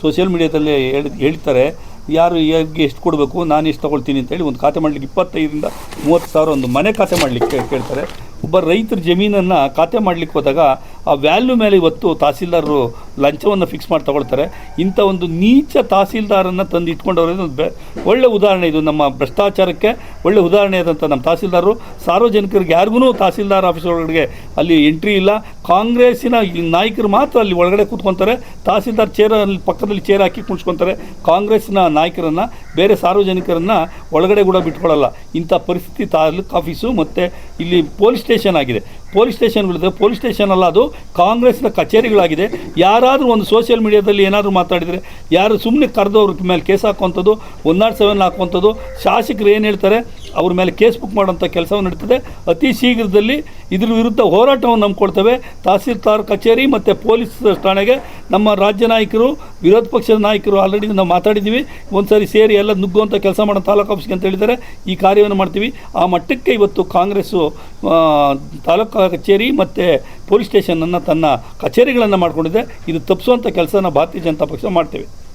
Social ಮೀಡಿಯಾದಲ್ಲಿ ಹೇಳಿ, ಹೇಳ್ತಾರೆ, ಯಾರು ಯಾರಿಗೆ ಎಷ್ಟು ಕೊಡಬೇಕು, ನಾನು ಎಷ್ಟು ತೊಗೊಳ್ತೀನಿ ಅಂತೇಳಿ ಒಂದು ಖಾತೆ ಮಾಡಲಿಕ್ಕೆ ಇಪ್ಪತ್ತೈದರಿಂದ ಮೂವತ್ತು ಸಾವಿರ ಒಂದು ಮನೆ ಖಾತೆ ಮಾಡಲಿಕ್ಕೆ ಕೇಳ್ತಾರೆ. ಒಬ್ಬ ರೈತರ ಜಮೀನನ್ನು ಖಾತೆ ಮಾಡಲಿಕ್ಕೆ ಹೋದಾಗ ಆ ವ್ಯಾಲ್ಯೂ ಮೇಲೆ ಇವತ್ತು ತಹಸೀಲ್ದಾರರು ಲಂಚವನ್ನು ಫಿಕ್ಸ್ ಮಾಡಿ ತಗೊಳ್ತಾರೆ. ಇಂಥ ಒಂದು ನೀಚ ತಹಸೀಲ್ದಾರನ್ನು ತಂದು ಒಂದು ಬೆ, ಒಳ್ಳೆ ಉದಾಹರಣೆ ಇದು ನಮ್ಮ ಭ್ರಷ್ಟಾಚಾರಕ್ಕೆ, ಒಳ್ಳೆ ಉದಾಹರಣೆ ಆದಂಥ ನಮ್ಮ ತಹಸೀಲ್ದಾರರು. ಸಾರ್ವಜನಿಕರಿಗೆ ಯಾರಿಗೂ ತಹಸೀಲ್ದಾರ್ ಆಫೀಸರ್ಗಳಿಗೆ ಅಲ್ಲಿ ಎಂಟ್ರಿ ಇಲ್ಲ. ಕಾಂಗ್ರೆಸ್ಸಿನ ನಾಯಕರು ಮಾತ್ರ ಅಲ್ಲಿ ಒಳಗಡೆ ಕೂತ್ಕೊತಾರೆ, ತಹಸೀಲ್ದಾರ್ ಚೇರ್ ಅಲ್ಲಿ ಪಕ್ಕದಲ್ಲಿ ಚೇರ್ ಹಾಕಿ ಕುಣಿಸ್ಕೊತಾರೆ ಕಾಂಗ್ರೆಸ್ನ ನಾಯಕರನ್ನು, ಬೇರೆ ಸಾರ್ವಜನಿಕರನ್ನು ಒಳಗಡೆ ಕೂಡ ಬಿಟ್ಕೊಳ್ಳಲ್ಲ. ಇಂಥ ಪರಿಸ್ಥಿತಿ ತಾಲೂಕು ಆಫೀಸು ಮತ್ತು ಇಲ್ಲಿ ಪೊಲೀಸ್ ಸ್ಟೇಷನ್ ಆಗಿದೆ. ಪೊಲೀಸ್ ಸ್ಟೇಷನ್ಗಳಿದೆ ಪೊಲೀಸ್ ಸ್ಟೇಷನ್ ಅಲ್ಲ ಅದು ಕಾಂಗ್ರೆಸ್ನ ಕಚೇರಿಗಳಾಗಿದೆ. ಯಾರಾದರೂ ಒಂದು ಸೋಷಿಯಲ್ ಮೀಡಿಯಾದಲ್ಲಿ ಏನಾದರೂ ಮಾತಾಡಿದರೆ, ಯಾರು ಸುಮ್ಮನೆ ಕರೆದವ್ರ ಮೇಲೆ ಕೇಸ್ ಹಾಕುವಂಥದ್ದು ಒನ್ ನಾಟ್ ಸೆವೆನ್ ಹಾಕುವಂಥದ್ದು, ಶಾಸಕರು ಏನು ಹೇಳ್ತಾರೆ, ಅವ್ರ ಮೇಲೆ ಕೇಸ್ ಬುಕ್ ಮಾಡೋಂಥ ಕೆಲಸವನ್ನು ನಡೀತದೆ. ಅತಿ ಶೀಘ್ರದಲ್ಲಿ ಇದ್ರ ವಿರುದ್ಧ ಹೋರಾಟವನ್ನು ನಂಬ್ಕೊಳ್ತೇವೆ ತಹಸೀಲ್ದಾರ್ ಕಚೇರಿ ಮತ್ತು ಪೊಲೀಸ್ ಠಾಣೆಗೆ ನಮ್ಮ ರಾಜ್ಯ ನಾಯಕರು, ವಿರೋಧ ಪಕ್ಷದ ನಾಯಕರು ಆಲ್ರೆಡಿ ನಾವು ಮಾತಾಡಿದ್ದೀವಿ. ಒಂದು ಸಾರಿ ಎಲ್ಲ ನುಗ್ಗುವಂಥ ಕೆಲಸ ಮಾಡೋ ತಾಲೂಕು ಆಫೀಸ್ಗೆ ಅಂತ ಹೇಳಿದ್ದಾರೆ. ಈ ಕಾರ್ಯವನ್ನು ಮಾಡ್ತೀವಿ. ಆ ಮಟ್ಟಕ್ಕೆ ಇವತ್ತು ಕಾಂಗ್ರೆಸ್ಸು ತಾಲೂಕು ಕಚೇರಿ ಮತ್ತು ಪೊಲೀಸ್ ಸ್ಟೇಷನನ್ನು ತನ್ನ ಕಚೇರಿಗಳನ್ನು ಮಾಡಿಕೊಂಡಿದೆ. ಇದು ತಪ್ಪಿಸುವಂಥ ಕೆಲಸನ ಭಾರತೀಯ ಜನತಾ ಪಕ್ಷ ಮಾಡ್ತೇವೆ.